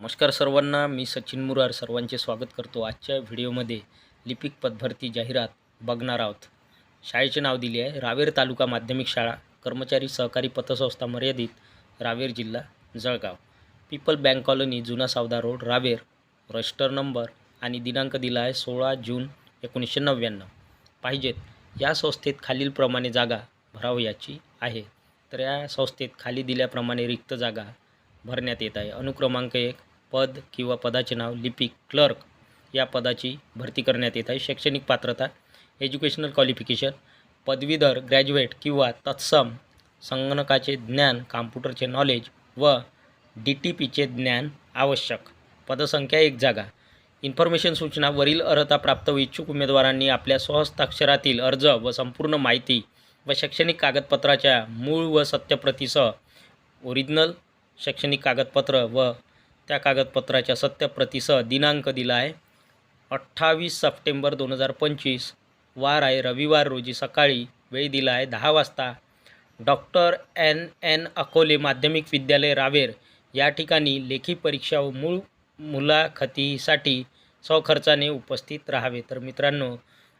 नमस्कार सर्वांना मी सचिन मुरार सर्वांचे स्वागत करतो आजच्या व्हिडिओमध्ये. लिपिक पदभरती जाहिरात बघणार आहोत. शाळेचे नाव दिले आहे रावेर तालुका माध्यमिक शाळा कर्मचारी सहकारी पतसंस्था मर्यादित रावेर जिल्हा जळगाव. पीपल बँक कॉलनी जुना Savda road Raver. Register number आणि दिनांक दिला आहे सोळा जून एकोणीसशे नव्याण्णव. पाहिजेत या संस्थेत खालीलप्रमाणे जागा भरावयाची आहे. तर या संस्थेत खाली दिल्याप्रमाणे रिक्त जागा भरण्यात येत आहे. अनुक्रमांक एक पद किंवा पदाचे नाव लिपिक क्लर्क या पदाची भरती करण्यात येत आहे. शैक्षणिक पात्रता एज्युकेशनल क्वालिफिकेशन पदवीधर ग्रॅज्युएट किंवा तत्सम संगणकाचे ज्ञान कॉम्प्युटरचे नॉलेज व डी टी पीचे ज्ञान आवश्यक. पदसंख्या एक जागा. इन्फॉर्मेशन सूचना वरील अर्हता प्राप्त व इच्छुक उमेदवारांनी आपल्या स्वहस्ताक्षरातील अर्ज व संपूर्ण माहिती व शैक्षणिक कागदपत्राच्या मूळ व सत्यप्रतीसह ओरिजिनल शैक्षणिक कागदपत्र व त्या कागदपत्राच्या सत्यप्रतीसह दिनांक दिला आहे. अठ्ठावीस सप्टेंबर दोन हजार पंचवीस वार आहे. रविवार रोजी सकाळी वेळ दिला आहे दहा वाजता. Doctor N. एन. अकोले माध्यमिक विद्यालय रावेर या ठिकाणी लेखी परीक्षा व मूळ मुलाखतीसाठी स्वखर्चाने उपस्थित राहावे. तर मित्रांनो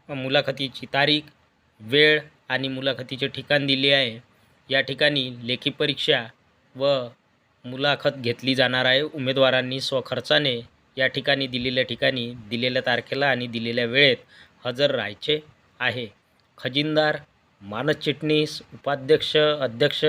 मुलाखतीची तारीख वेळ आणि मुलाखतीचे ठिकाण दिले आहे. या ठिकाणी लेखी परीक्षा व मुलाखत घेतली जाणार आहे. उमेदवारांनी स्वखर्चाने या ठिकाणी दिलेल्या ठिकाणी दिलेल्या तारखेला आणि दिलेल्या वेळेत हजर राहायचे आहे. खजिनदार मानस चिटणीस उपाध्यक्ष अध्यक्ष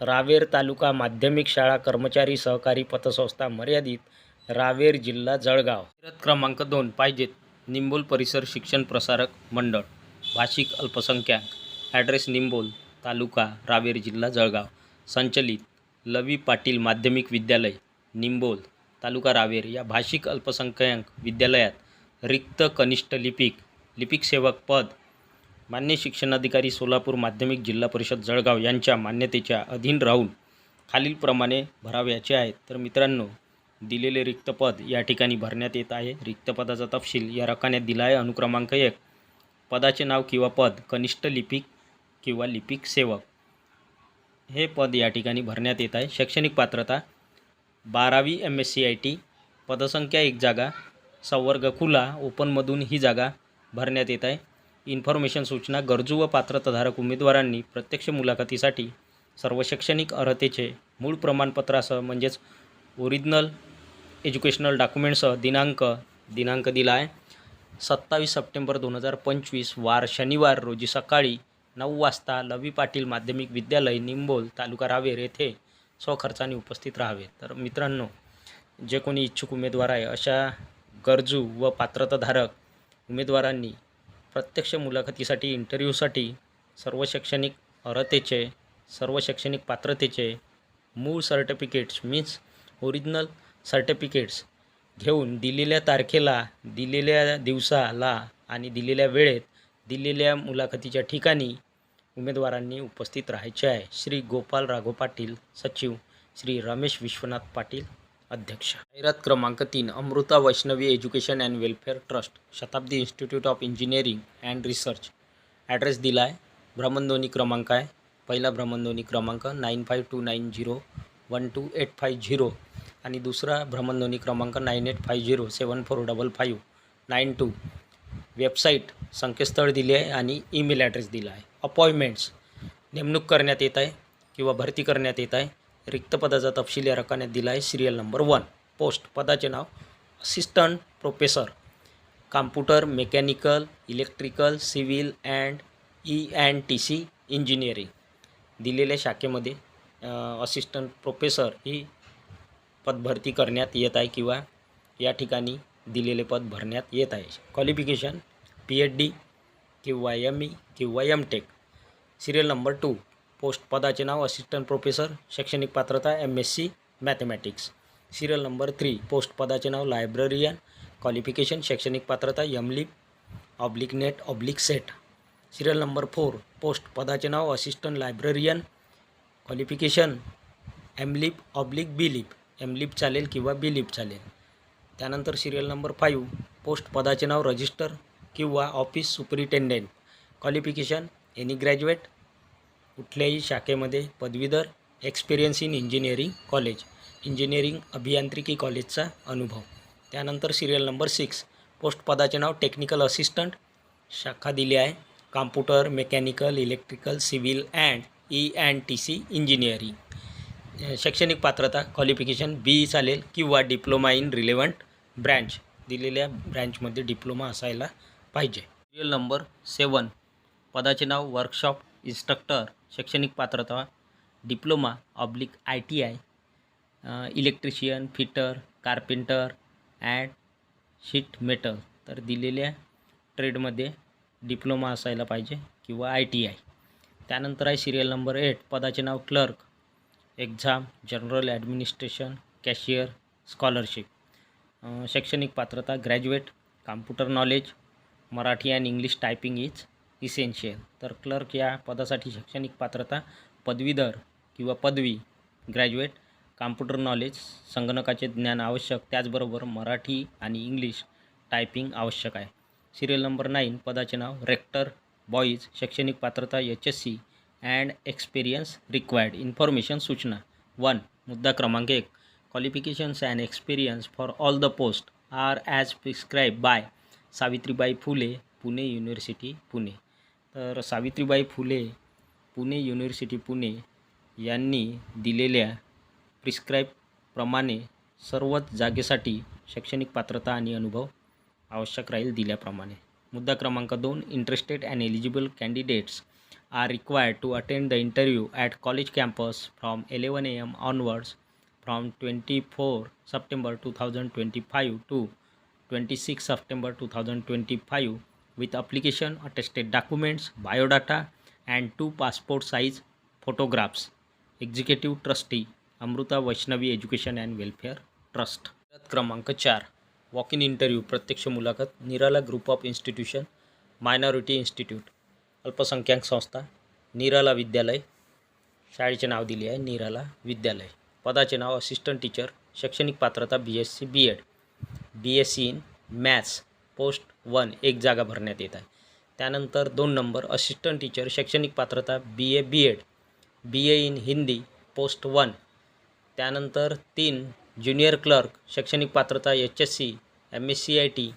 रावेर तालुका माध्यमिक शाळा कर्मचारी सहकारी पतसंस्था मर्यादित रावेर जिल्हा जळगाव. जाहिरात क्रमांक दोन पाहिजेत निंबोल परिसर शिक्षण प्रसारक मंडळ भाषिक अल्पसंख्याक. ॲड्रेस निंबोल तालुका रावेर जिल्हा जळगाव. संचलित लवी पाटील माध्यमिक विद्यालय निंबोल तालुका रावेर या भाषिक अल्पसंख्याक विद्यालयात रिक्त कनिष्ठ लिपिक लिपिक सेवक पद मान्य शिक्षणाधिकारी सोलापूर माध्यमिक जिल्हा परिषद जळगाव यांच्या मान्यतेच्या अधीन राहून खालीलप्रमाणे भरावयाचे आहेत. तर मित्रांनो दिलेले रिक्त पद या ठिकाणी भरण्यात येत आहे. रिक्त पदाचा तपशील या रकान्यात दिला आहे अनुक्रमांक एक पदाचे नाव किंवा पद कनिष्ठ लिपिक किंवा लिपिक सेवक. हे पद या ठिकाणी भरण्यात येत आहे. शैक्षणिक पात्रता बारावी M S C I T पदसंख्या एक जागा संवर्ग खुला ओपनमधून ही जागा भरण्यात येत आहे. इन्फॉर्मेशन सूचना गरजू व पात्रताधारक उमेदवारांनी प्रत्यक्ष मुलाखतीसाठी सर्व शैक्षणिक अर्हतेचे मूळ प्रमाणपत्रासह म्हणजेच ओरिजिनल एज्युकेशनल डॉक्युमेंटसह दिनांक दिनांक दिला आहे. सत्तावीस सप्टेंबर दोन हजार पंचवीस वार शनिवार रोजी सकाळी नऊ वाजता लवी पाटील माध्यमिक विद्यालय निंबोल तालुका रावेर येथे स्वखर्चाने उपस्थित राहावे. तर मित्रांनो जे कोणी इच्छुक उमेदवार आहे अशा गरजू व पात्रताधारक उमेदवारांनी प्रत्यक्ष मुलाखतीसाठी इंटरव्ह्यूसाठी सर्व शैक्षणिक अर्हतेचे सर्व शैक्षणिक पात्रतेचे मूळ सर्टिफिकेट्स मीन्स ओरिजिनल सर्टिफिकेट्स घेऊन दिलेल्या तारखेला दिलेल्या दिवसाला आणि दिलेल्या वेळेत दिलेल्या मुलाखतीच्या ठिकाणी उमेदवारांनी उपस्थित राहायचे आहे. श्री गोपाल राघव पाटील सचिव श्री रमेश विश्वनाथ पाटील अध्यक्ष. जाहिरात क्रमांक तीन Amrita Vaishnavi education and welfare trust Shatabdi institute of engineering and research. Address दिला आहे भ्रमणध्वनी क्रमांक आहे. पहिला भ्रमणध्वनी क्रमांक nine five two nine zero one two eight five zero आणि दुसरा भ्रमणध्वनी क्रमांक nine eight five zero seven four double five nine two. Website संकेतस्थळ दिले आहे आणि ईमेल ॲड्रेस दिला आहे. अपॉइंटमेंट्स नेमणूक करण्यात येत आहे किंवा भरती करण्यात येत आहे. रिक्त पदाचा तपशील या रकान्यात दिला आहे. सिरियल नंबर वन पोस्ट पदाचे नाव. Assistant professor computer mechanical electrical civil and E and T C engineering दिलेल्या शाखेमध्ये असिस्टंट प्रोफेसर ही पदभरती करण्यात येत आहे किंवा या ठिकाणी दिलेले पद भरण्यात येत आहे. क्वालिफिकेशन पी एच डी किंवा एम ई किंवा M tech serial number two post पदाचे नाव असिस्टंट प्रोफेसर शैक्षणिक पात्रता M S C mathematics serial number three post पदाचे नाव लायब्ररियन क्वालिफिकेशन शैक्षणिक पात्रता यमलिप oblique net oblique set serial number four post पदाचे नाव असिस्टंट लायब्ररियन क्वालिफिकेशन एमलिप ऑब्लिक बिलिप एमलिप चालेल किंवा बिलिप चालेल. त्यानंतर सिरियल नंबर फाईव्ह पोस्ट पदाचे नाव रजिस्टर किंवा office superintendent qualification any graduate कुठल्याही शाखेमध्ये पदवीधर experience in engineering college engineering अभियांत्रिकी कॉलेजचा अनुभव. त्यानंतर सिरियल नंबर सिक्स पोस्ट पदाचे नाव टेक्निकल असिस्टंट शाखा दिली आहे. Computer mechanical electrical civil and E and T C engineering शैक्षणिक पात्रता क्वालिफिकेशन बी चालेल किंवा डिप्लोमा इन रिलेवंट ब्रँच दिलेल्या ब्रँचमध्ये डिप्लोमा असायला पाहिजे. सिरियल नंबर सेवन पदाचे नाव वर्कशॉप इन्स्ट्रक्टर शैक्षणिक पात्रता diploma oblique I T I electrician fitter carpenter and sheet metal तर दिलेल्या ट्रेडमध्ये डिप्लोमा असायला पाहिजे किंवा आय टी आय त्यानंतर आहे सिरियल नंबर एट पदाचे नाव clerk exam general administration cashier scholarship शैक्षणिक पात्रता graduate computer knowledge Marathi and English typing is essential तर क्लर्क या पदासाठी शैक्षणिक पात्रता पदवीधर किंवा पदवी ग्रॅज्युएट कॉम्प्युटर नॉलेज संगणकाचे ज्ञान आवश्यक त्याचबरोबर मराठी आणि इंग्लिश टायपिंग आवश्यक आहे. सिरियल नंबर नाईन पदाचे नाव रेक्टर बॉईज शैक्षणिक पात्रता H S C and experience required information सूचना. वन मुद्दा क्रमांक एक. Qualifications and experience for all the post are as prescribe by Savitribai Phule Pune university Pune. तर सावित्रीबाई फुले पुणे युनिव्हर्सिटी पुणे यांनी दिलेल्या प्रिस्क्राईबप्रमाणे सर्वच जागेसाठी शैक्षणिक पात्रता आणि अनुभव आवश्यक राहील दिल्याप्रमाणे. मुद्दा क्रमांक दोन interested and eligible candidates are required to attend the interview at college campus from eleven A M onwards from twenty four September two thousand twenty five to twenty six September two thousand twenty five with application attested documents biodata and two passport size photographs executive trustee Amrita Vaishnavi education and welfare trust क्रमांक चार walk in interview प्रत्यक्ष मुलाखत Nirala group of institution minority institute अल्पसंख्याक संस्था निराला विद्यालय शाळेचे नाव दिले आहे निराला विद्यालय पदाचे नाव असिस्टंट टीचर शैक्षणिक पात्रता B S C B Ed B S C in maths post one एक जागा भरण्यात येत आहे. त्यानंतर दोन नंबर असिस्टंट टीचर शैक्षणिक पात्रता B A B Ed B A in Hindi post one त्यानंतर तीन ज्युनियर क्लर्क शैक्षणिक पात्रता H S C M S C I T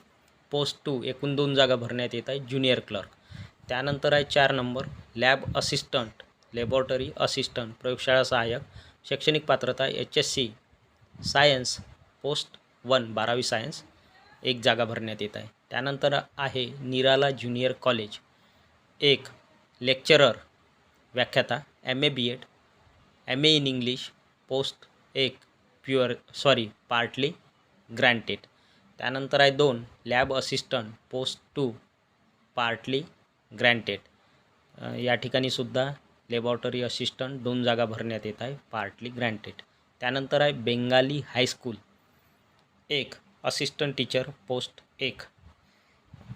post two एकूण दोन जागा भरण्यात येत आहे ज्युनियर क्लर्क त्यानंतर आहे चार number lab assistant laboratory assistant प्रयोगशाळा सहाय्यक शैक्षणिक पात्रता H S C science post one बारावी सायन्स एक जागा भरण्यात येत आहे. त्यानंतर आहे निराला ज्युनियर कॉलेज. एक लेक्चरर व्याख्याता M A B Ed M A in English post एक प्युअर सॉरी पार्टली ग्रँटेड त्यानंतर आहे दोन lab assistant post two partly granted या ठिकाणी सुद्धा लॅबॉरेटरी असिस्टंट दोन जागा भरण्यात येत आहे पार्टली ग्रँटेड त्यानंतर आहे बेंगाली हायस्कूल एक असिस्टंट टीचर पोस्ट एक.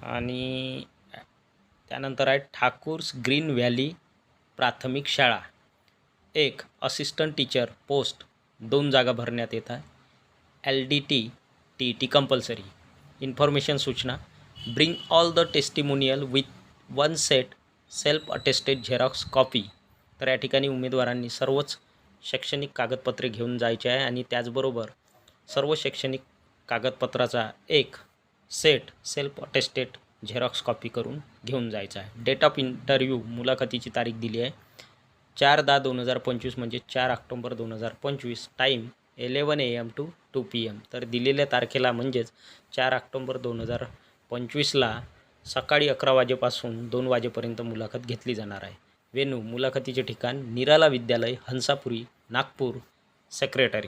आणि त्यानंतर आहे ठाकूर्स ग्रीन व्हॅली प्राथमिक शाळा. एक असिस्टंट टीचर पोस्ट दोन जागा भरण्यात येत आहे. L D T T T compulsory information सूचना. Bring all the testimonial with one set self attested xerox copy तर या ठिकाणी उमेदवारांनी सर्वच शैक्षणिक कागदपत्रे घेऊन जायचे आहे आणि त्याचबरोबर सर्व शैक्षणिक कागदपत्राचा एक set self attested xerox copy करून घेऊन जायचा आहे. डेट ऑफ इंटरव्ह्यू मुलाखतीची तारीख दिली आहे. चार दहा दोन हजार पंचवीस म्हणजे चार ऑक्टोंबर दोन हजार पंचवीस. Time eleven A M to two P M तर दिलेल्या तारखेला म्हणजेच चार ऑक्टोंबर दोन हजार पंचवीसला सकाळी अकरा वाजेपासून दोन वाजेपर्यंत मुलाखत घेतली जाणार आहे. वेनू मुलाखतीचे ठिकाण निराला विद्यालय हंसापुरी नागपूर सेक्रेटरी